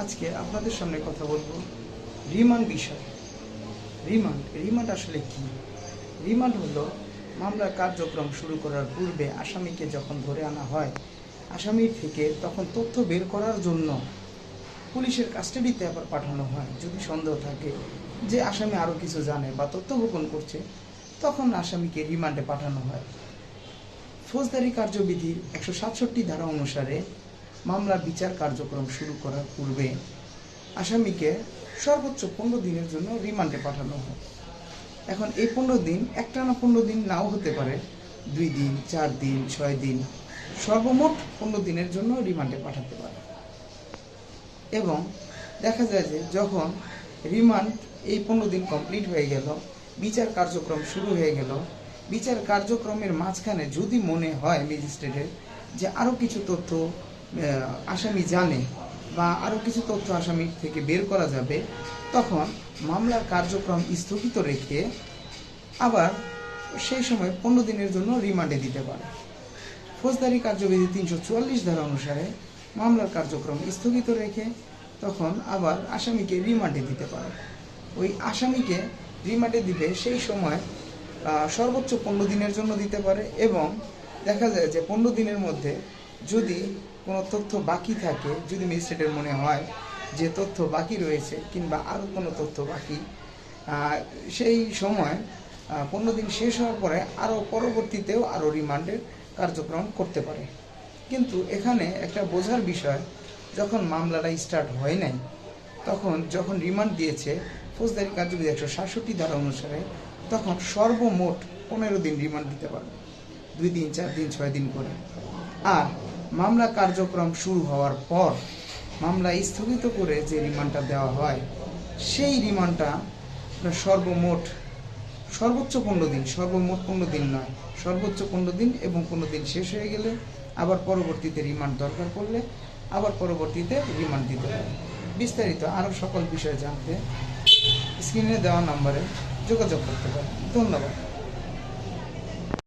আজকে আপনাদের সামনে কথা বলব রিমান্ড বিষয়। রিমান্ড রিমান্ড আসলে কি? রিমান্ড হলো মামলার কার্যক্রম শুরু করার পূর্বে আসামিকে যখন ধরে আনা হয়, আসামি থেকে তখন তথ্য বের করার জন্য পুলিশের কাস্টাডিতে আবার পাঠানো হয়। যদি সন্দেহ থাকে যে আসামি আরও কিছু জানে বা তথ্য গোপন করছে, তখন আসামিকে রিমান্ডে পাঠানো হয়। ফৌজদারি কার্যবিধির একশো সাতষট্টি ধারা অনুসারে মামলার বিচার কার্যক্রম শুরু করার পূর্বে আসামিকে সর্বোচ্চ পনেরো দিনের জন্য রিমান্ডে পাঠানো হয় এখন এই পনেরো দিন একটানা পনেরো দিন নাও হতে পারে। দুই দিন, চার দিন, ছয় দিন, সর্বমোট পনেরো দিনের জন্য রিমান্ডে পাঠাতে পারে। এবং দেখা যায় যে যখন রিমান্ড এই পনেরো দিন কমপ্লিট হয়ে গেল, বিচার কার্যক্রম শুরু হয়ে গেল, বিচার কার্যক্রমের মাঝখানে যদি মনে হয় ম্যাজিস্ট্রেটের যে আরও কিছু তথ্য আসামি জানে বা আরও কিছু তথ্য আসামির থেকে বের করা যাবে, তখন মামলার কার্যক্রম স্থগিত রেখে আবার সেই সময় পনেরো দিনের জন্য রিমান্ডে দিতে পারে। ফৌজদারি কার্যবিধি তিনশো চুয়াল্লিশ ধারা অনুসারে মামলার কার্যক্রম স্থগিত রেখে তখন আবার আসামিকে রিমান্ডে দিতে পারে। ওই আসামিকে রিমান্ডে দিবে সেই সময় সর্বোচ্চ পনেরো দিনের জন্য দিতে পারে এবং দেখা যায় যে পনেরো দিনের মধ্যে যদি কোনো তথ্য বাকি থাকে, যদি ম্যাজিস্ট্রেটের মনে হয় যে তথ্য বাকি রয়েছে কিংবা আরও কোনো তথ্য বাকি সেই সময় পনেরো দিন শেষ হওয়ার পরে আরও পরবর্তীতেও আরও রিমান্ডের কার্যক্রম করতে পারে। কিন্তু এখানে একটা বোঝার বিষয়, যখন মামলাটা স্টার্ট হয় নাই, তখন যখন রিমান্ড দিয়েছে ফৌজদারি কার্যবিধি একশো সাতষট্টি ধারা অনুসারে, তখন সর্বমোট পনেরো দিন রিমান্ড দিতে পারবে। দুই দিন, চার দিন, ছয় দিন করে। আর মামলা কার্যক্রম শুরু হওয়ার পর মামলা স্থগিত করে যে রিমান্ডটা দেওয়া হয়, সেই রিমান্ডটা সর্বমোট সর্বোচ্চ পনেরো দিন, সর্বমোট পনেরো দিন নয়, সর্বোচ্চ পনেরো দিন এবং পনেরো দিন শেষ হয়ে গেলে আবার পরবর্তীতে রিমান্ড দরকার পড়লে আবার পরবর্তীতে রিমান্ড দিতে হবে। বিস্তারিত আরও সকল বিষয় জানতে স্ক্রিনে দেওয়া নম্বরে যোগাযোগ করতে পারেন। ধন্যবাদ।